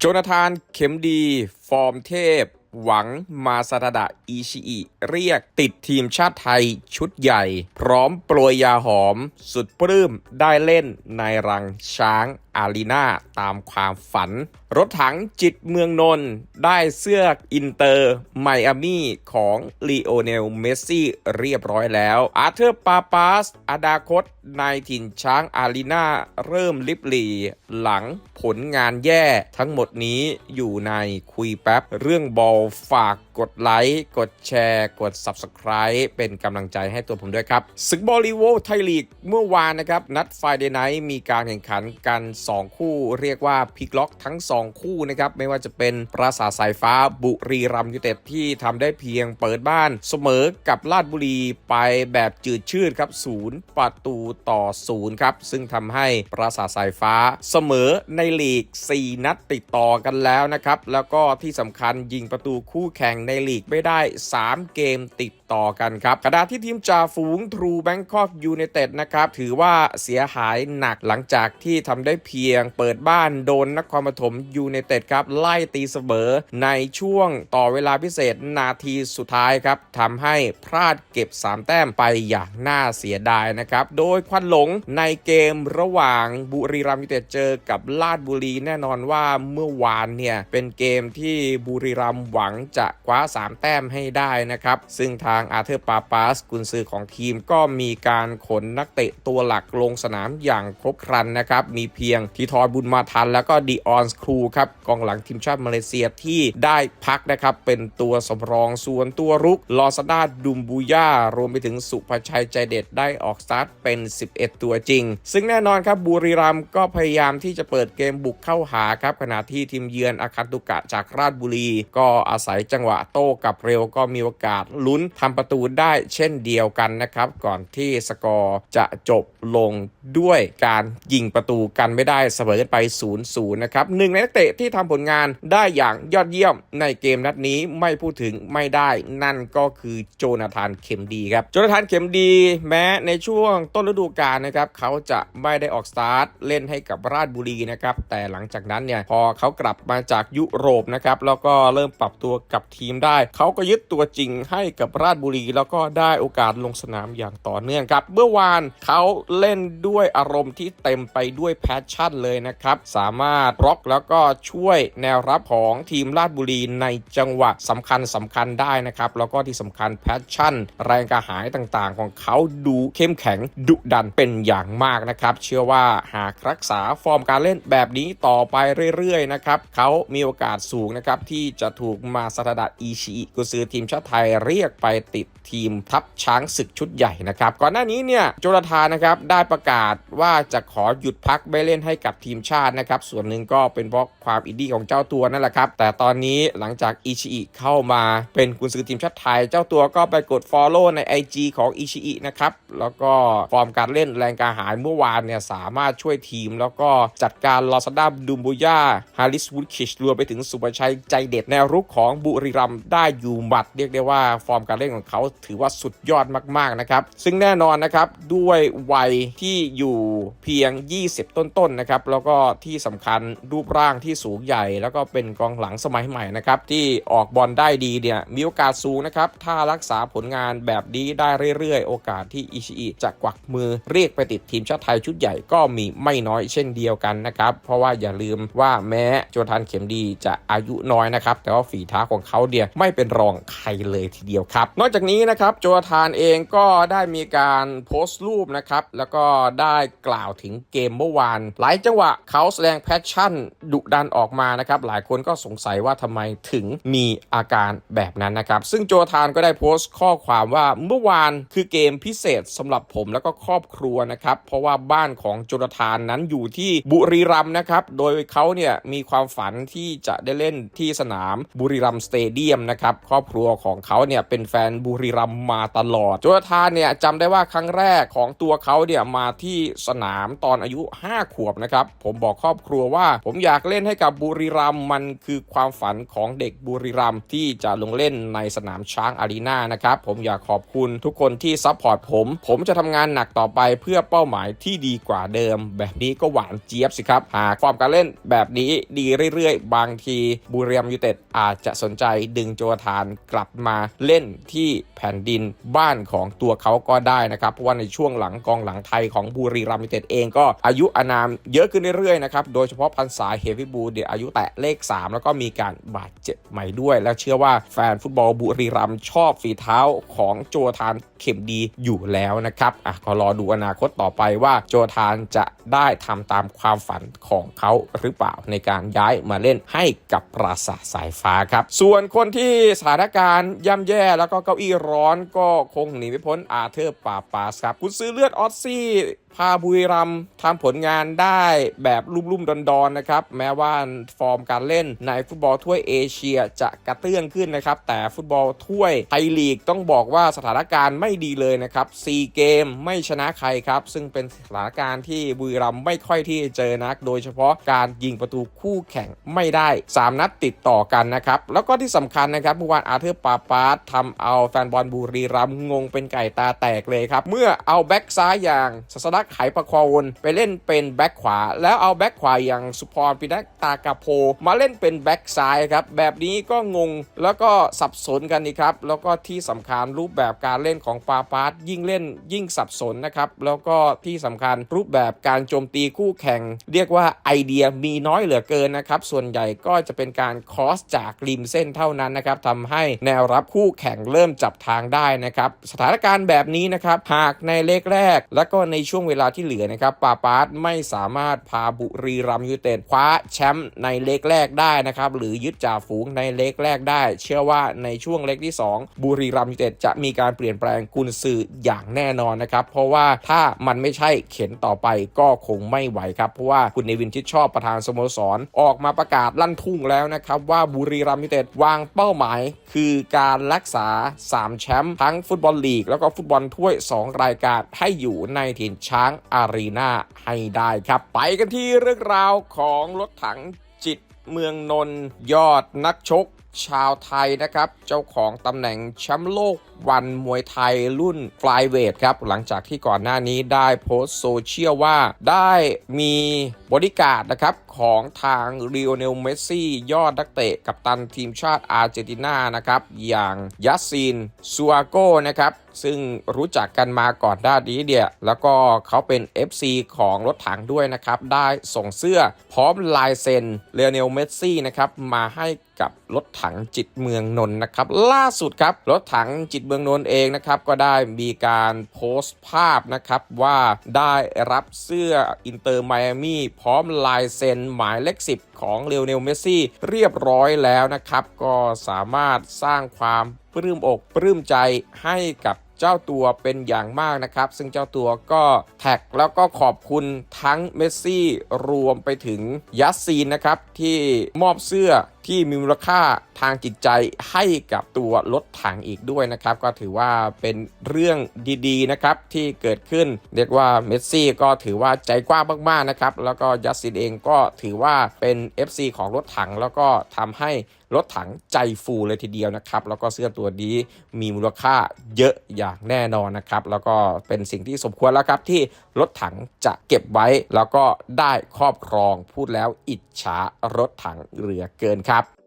โจนาธานเข็มดี ฟอร์มเทพ หวังมาซาดาดะอิชิอิ เรียกติดทีมชาติไทยชุดใหญ่ พร้อมโปรยยาหอม สุดปลื้มได้เล่นในรังช้างอารีนาตามความฝัน รถถังจิตเมืองนนได้เสื้ออินเตอร์ไมอามี่ของลีโอเนลเมสซี่เรียบร้อยแล้ว อาเธอร์ปาปาสอดาคตในถิ่นช้างอารีนาเริ่มลิบหลีหลังผลงานแย่ทั้งหมดนี้อยู่ในคุยแป๊บเรื่องบอลฝา กดไลค์ กดแชร์ กด Subscribe เป็นกำลังใจให้ตัวผมด้วยครับศึกบอลลีโวไทยลีกเมื่อวานนะครับ นัดไฟเดย์ไนท์มีการแข่งขันกัน 2 คู่ เรียกว่าพลิกล็อกทั้ง 2 คู่นะครับ ไม่ว่าจะเป็นปราสาทสายฟ้าบุรีรัมยูเต็ดที่ทำได้เพียงเปิดบ้านเสมอกับลาดบุรีไปแบบจืดชืดครับศูนย์ประตูต่อศูนย์ครับ ซึ่งทำให้ปราสาทสายฟ้าเสมอในลีก 4 นัดติดต่อกันแล้วนะครับ แล้วก็ที่สำคัญยิงประตูคู่แข่งในลีกไม่ได้ 3 เกมติด ต่อกันครับขณะที่ทีมจ่าฝูงทรูแบงคอกยูไนเต็ดนะครับถือว่าเสียหายหนักหลังจากที่ทำได้เพียงเปิดบ้านโดนนครปฐมยูไนเต็ดครับไล่ตีเสมอในช่วงต่อเวลาพิเศษนาทีสุดท้ายครับทำให้พลาดเก็บ 3 แต้มไปอย่างน่าเสียดายนะครับ โดยควันหลงในเกมระหว่างบุรีรัมย์ยูไนเต็ดเจอกับลาดบุรีแน่นอนว่าเมื่อวานเนี่ยเป็นเกมที่บุรีรัมย์หวังจะคว้า 3 แต้มให้ได้นะครับ ซึ่งทางอาเธอร์ปาปาสกุนซือของทีมก็มีการขนนักเตะตัวหลักลงสนามอย่างครบครันนะครับ มีเพียงทีทอยบุญมาทัน แล้วก็ดีออนสครูครับกองหลังทีมชาติมาเลเซียที่ได้พักนะครับ เป็นตัวสำรองส่วนตัวรุกลอซาดาดุมบูย่ารวมไปถึงสุภชัยใจเด็ดได้ออกสตาร์ทเป็น 11 ตัวจริง ซึ่งแน่นอนครับบุรีรัมย์ก็พยายามที่จะเปิดเกมบุกเข้าหาครับขณะที่ทีมเยือนอาคันตุกะจากราชบุรี ก็อาศัยจังหวะโต้กับเร็วก็มีโอกาสลุ้นทำประตูได้เช่นเดียวกันนะครับ ก่อนที่สกอร์จะจบลงด้วยการยิงประตูกันไม่ได้เสมอกันไป 0-0 นะครับหนึ่งในนักเตะที่ทำผลงานได้อย่างยอดเยี่ยมในเกมนัดนี้ไม่พูดถึงไม่ได้นั่นก็คือโจนาธานเข็มดีครับ โจนาธานเข็มดีแม้ในช่วงต้นฤดูกาลนะครับเขาจะไม่ได้ออกสตาร์ทเล่นให้กับราชบุรีนะครับแต่หลังจากนั้นเนี่ยพอเขากลับมาจากยุโรปนะครับแล้วก็เริ่มปรับตัวกับทีมได้ เขาก็ยึดตัวจริงให้กับราชบุรี แล้วก็ได้โอกาสลงสนามอย่างต่อเนื่องครับ เมื่อวานเขาเล่นด้วยอารมณ์ที่เต็มไปด้วยแพชชั่นเลยนะครับ สามารถบล็อกแล้วก็ช่วยแนวรับของทีมราชบุรีในจังหวะสำคัญสำคัญได้นะครับ แล้วก็ที่สำคัญแพชชั่น แรงกระหายต่างๆ ของเขาดูเข้มแข็งดุดันเป็นอย่างมากนะครับ เชื่อว่าหากรักษาฟอร์มการเล่นแบบนี้ต่อไปเรื่อยๆนะครับเขามีโอกาสสูงนะครับที่จะถูกมาซาตาดะอิชิอิกุซือทีมชาติไทยเรียกไปติดทีมทัพช้างศึกชุดใหญ่นะครับ ก่อนหน้านี้เนี่ยโจนาธานนะครับได้ประกาศว่าจะขอหยุดพักไม่เล่นให้กับทีมชาตินะครับ ส่วนหนึ่งก็เป็นเพราะความอินดี้ของเจ้าตัวนั่นแหละครับ แต่ตอนนี้หลังจากอิชิอิเข้ามาเป็นกุนซือทีมชาติไทย เจ้าตัวก็ไปกด Follow ใน IG ของอิชิอินะครับ แล้วก็ฟอร์มการเล่นแรงกระหายเมื่อวานเนี่ยสามารถช่วยทีม แล้วก็จัดการลอซาดาดูมบูย่าฮาริสวูดคิชรวมไปถึงสุภชัยใจเด็ดแนวรุกของบุรีรัมได้อยู่หมัดเรียกได้ว่าฟอร์มการเล่นของเขาถือว่าสุดยอดมากๆนะครับ ซึ่งแน่นอนนะครับด้วยวัยที่อยู่เพียง 20 ต้นๆนนะครับ แล้วก็ที่สำคัญรูปร่างที่สูงใหญ่ แล้วก็เป็นกองหลังสมัยใหม่นะครับที่ออกบอลได้ดีเนี่ยมีโอกาสสูงนะครับถ้ารักษาผลงานแบบนี้ได้เรื่อยๆ โอกาสที่อิชิอิจะกวักมือเรียกไปติดทีมชาติไทยชุดใหญ่ก็มีไม่น้อยเช่นเดียวกันนะครับ เพราะว่าอย่าลืมว่าแม้โจทานเข็มดีจะอายุน้อยนะครับ แต่ว่าฝีเท้าของเขาเนี่ยไม่เป็นรองใครเลยทีเดียวครับนอกจากนี้นะครับโจทานเองก็ได้มีการโพสต์รูปนะครับ แล้วก็ได้กล่าวถึงเกมเมื่อวาน หลายจังหวะเขาแสดงแพชชั่นดุดันออกมานะครับ หลายคนก็สงสัยว่าทำไมถึงมีอาการแบบนั้นนะครับ ซึ่งโจทานก็ได้โพสต์ข้อความว่าเมื่อวานคือเกมพิเศษสำหรับผมแล้วก็ครอบครัวนะครับ เพราะว่าบ้านของโจทานนั้นอยู่ที่บุรีรัมนะครับ โดยเขาเนี่ยมีความฝันที่จะได้เล่นที่สนามบุรีรัมสเตเดียมนะครับครอบครัวของเขาเนี่ยเป็นแฟนนบุรีรัมมาตลอดโจนาธานเนี่ยจำได้ว่าครั้งแรกของตัวเขาเนี่ยมาที่สนามตอนอายุ 5 ขวบนะครับ ผมบอกครอบครัวว่า ผมอยากเล่นให้กับบุรีรัมมันคือความฝันของเด็กบุรีรัมที่จะลงเล่นในสนามช้างอารีนานะครับ ผมอยากขอบคุณทุกคนที่ซัพพอร์ตผม ผมจะทำงานหนักต่อไปเพื่อเป้าหมายที่ดีกว่าเดิม แบบนี้ก็หวานเจี๊ยบสิครับ หากฟอร์มการเล่นแบบนี้ดีเรื่อยๆ บางทีบุรีรัมยูเต็ดอาจจะสนใจดึงโจทานกลับมาเล่นที่แผ่นดินบ้านของตัวเขาก็ได้นะครับ เพราะว่าในช่วงหลังกองหลังไทยของบุรีรัมย์ยูไนเต็ดเองก็อายุอานามเยอะขึ้นเรื่อยๆนะครับ โดยเฉพาะพันษาเฮฟวี่บูลเนี่ยอายุแตะเลข 3 แล้วก็มีการบาดเจ็บใหม่ด้วย และเชื่อว่าแฟนฟุตบอลบุรีรัมย์ชอบฝีเท้าของโจทานเข็มดีอยู่แล้วนะครับอะก็รอดูอนาคตต่อไปว่าโจทานจะได้ทำตามความฝันของเขาหรือเปล่าในการย้ายมาเล่นให้กับปราสาทสายฟ้าครับ ส่วนคนที่สถานการณ์ย่ำแย่แล้วก็เก้าอี้ร้อนก็คงหนีไม่พ้นอาเธอร์ปาปาสครับคุณซื้อเลือดออสซี่ พาบุรีรัมทำผลงานได้แบบลุ่มๆดอนๆนะครับ แม้ว่าฟอร์มการเล่นในฟุตบอลถ้วยเอเชียจะกระเตื้องขึ้นนะครับ แต่ฟุตบอลถ้วยไทยลีกต้องบอกว่าสถานการณ์ไม่ดีเลยนะครับ4เกมไม่ชนะใครครับ ซึ่งเป็นสถานการณ์ที่บุรีรัมไม่ค่อยที่จะเจอนัก โดยเฉพาะการยิงประตูคู่แข่งไม่ได้ 3 นัดติดต่อกันนะครับ แล้วก็ที่สำคัญนะครับเมื่อวานอาเธอร์ปาปาสทำเอาแฟนบอลบุรีรัมงงเป็นไก่ตาแตกเลยครับเมื่อเอาแบ็กซ้ายอย่างศาสลักไขประคองไปเล่นเป็นแบ็กขวา แล้วเอาแบ็กขวาอย่างสุพรปินักตากาโพมาเล่นเป็นแบ็กซ้ายครับแบบนี้ก็งงแล้วก็สับสนกันนี่ครับแล้วก็ที่สำคัญรูปแบบการเล่นของปาปาสยิ่งเล่นยิ่งสับสนนะครับแล้วก็ที่สำคัญรูปแบบการโจมตีคู่แข่ง เรียกว่าไอเดียมีน้อยเหลือเกินนะครับส่วนใหญ่ก็จะเป็นการคอสจากริมเส้นเท่านั้นนะครับทำให้แนวรับคู่แข่งเริ่มจับทางได้นะครับสถานการณ์แบบนี้นะครับหากในเลขแรก และก็ในช่วงเวลาลาที่เหลือนะครับปาปาสไม่สามารถพาบุรีรัมยูเต็ดคว้าแชมป์ในเลขแรกได้นะครับหรือยึดจ่าฝูงในเลขแรกได้ เชื่อว่าในช่วงเลขที่ 2 บุรีรัมยูเต็ดจะมีการเปลี่ยนแปลงกุนซืออย่างแน่นอนนะครับเพราะว่าถ้ามันไม่ใช่เข็นต่อไปก็คงไม่ไหวครับเพราะว่าคุณเนวินชิดชอบประธานสโมสรออกมาประกาศลั่นทุ่งแล้วนะครับว่าบุรีรัมยูเต็ดวางเป้าหมาย คือการรักษา 3 แชมป์ทั้งฟุตบอลลีก แล้วก็ฟุตบอลถ้วย 2 รายการให้อยู่ในถิ่นช้างอารีนาให้ได้ครับ ไปกันที่เรื่องราวของรถถังจิตเมืองนนยอดนักชกชาวไทยนะครับ เจ้าของตำแหน่งแชมป์โลก วันมวยไทยรุ่นฟลายเวทครับ หลังจากที่ก่อนหน้านี้ได้โพสต์โซเชียลว่าได้มีบริการนะครับ ของทางเรียวเนลเมสซี่ ยอดนักเตะกับตันทีมชาติอาร์เจนตินานะครับ อย่างยัสซินซัวโกนะครับซึ่งรู้จักกันมาก่อนหน้านี้เดียแล้วก็เขาเป็น FC ของรถถังด้วยนะครับ ได้ส่งเสื้อพร้อมลายเซ็นเรเนลเมสซี่นะครับ มาให้กับรถถังจิตเมืองนนนะครับ ล่าสุดครับ รถถังจิตเมืองนนท์เองนะครับก็ได้มีการโพสต์ภาพนะครับว่าได้รับเสื้ออินเตอร์ไมอามี่พร้อมลายเซ็นหมายเลข 10 ของเรเนลเมสซี่เรียบร้อยแล้วนะครับ ก็สามารถสร้างความปลื้มอกปลื้มใจให้กับเจ้าตัวเป็นอย่างมากนะครับ ซึ่งเจ้าตัวก็แท็กแล้วก็ขอบคุณทั้งเมสซี่รวมไปถึงยัสซีนนะครับ ที่มอบเสื้อที่มีมูลค่า ทางจิตใจให้กับตัวรถถังอีกด้วยนะครับ ก็ถือว่าเป็นเรื่องดีๆนะครับที่เกิดขึ้น เรียกว่าเมสซี่ก็ถือว่าใจกว้างมากๆนะครับ แล้วก็ยัสซินเองก็ถือว่าเป็น FC ของรถถังแล้วก็ทำให้รถถังใจฟูเลยทีเดียวนะครับ แล้วก็เสื้อตัวนี้มีมูลค่าเยอะอย่างแน่นอนนะครับ แล้วก็เป็นสิ่งที่สมควรแล้วครับที่รถถังจะเก็บไว้ แล้วก็ได้ครอบครองพูดแล้วอิจฉารถถังเหลือเกินครับ